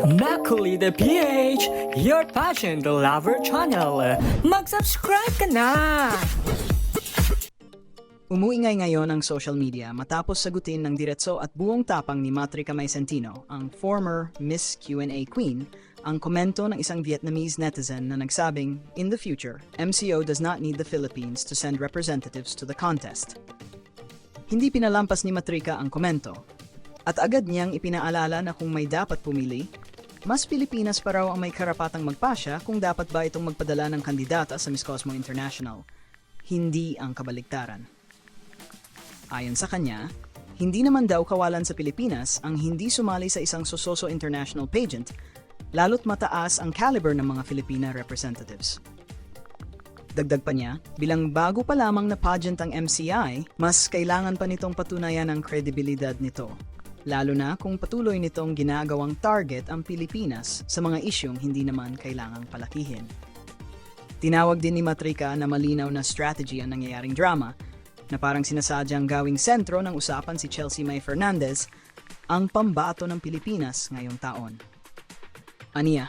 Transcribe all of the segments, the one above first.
Makuli the PH, your passion the lover channel. Mag-subscribe ka na! Umuingay ngayon ang social media matapos sagutin ng diretso at buong tapang ni Matrika Maicentino, ang former Miss Q&A Queen, ang komento ng isang Vietnamese netizen na nagsabing, In the future, MCO does not need the Philippines to send representatives to the contest. Hindi pinalampas ni Matrika ang komento, at agad niyang ipinaalala na kung may dapat pumili, mas Pilipinas pa raw ang may karapatang magpasya kung dapat ba itong magpadala ng kandidata sa Miss Cosmo International. Hindi ang kabaligtaran. Ayon sa kanya, hindi naman daw kawalan sa Pilipinas ang hindi sumali sa isang Sososo International pageant, lalo't mataas ang caliber ng mga Filipina representatives. Dagdag pa niya, bilang bago pa lamang na pageant ang MCI, mas kailangan pa nitong patunayan ang kredibilidad nito. Lalo na kung patuloy nitong ginagawang target ang Pilipinas sa mga isyong hindi naman kailangang palakihin. Tinawag din ni Matrika na malinaw na strategy ang nangyayaring drama na parang sinasadyang gawing sentro ng usapan si Chelsea May Fernandez ang pambato ng Pilipinas ngayong taon. Aniya,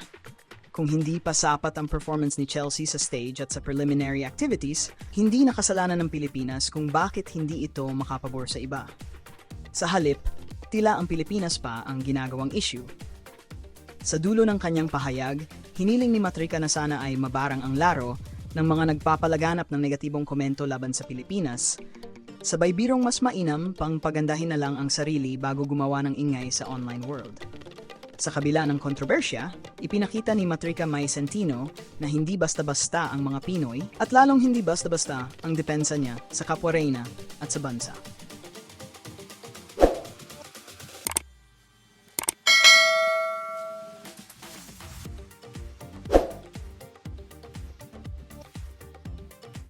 kung hindi pa sapat ang performance ni Chelsea sa stage at sa preliminary activities, hindi nakasalanan ng Pilipinas kung bakit hindi ito makapabor sa iba. Sa halip, tila ang Pilipinas pa ang ginagawang issue. Sa dulo ng kanyang pahayag, hiniling ni Matrika na sana ay mabarang ang laro ng mga nagpapalaganap ng negatibong komento laban sa Pilipinas, sabay birong mas mainam pang pagandahin na lang ang sarili bago gumawa ng ingay sa online world. Sa kabila ng kontrobersya, ipinakita ni Matrika May Centino na hindi basta-basta ang mga Pinoy at lalong hindi basta-basta ang depensa niya sa kapwa reyna at sa bansa.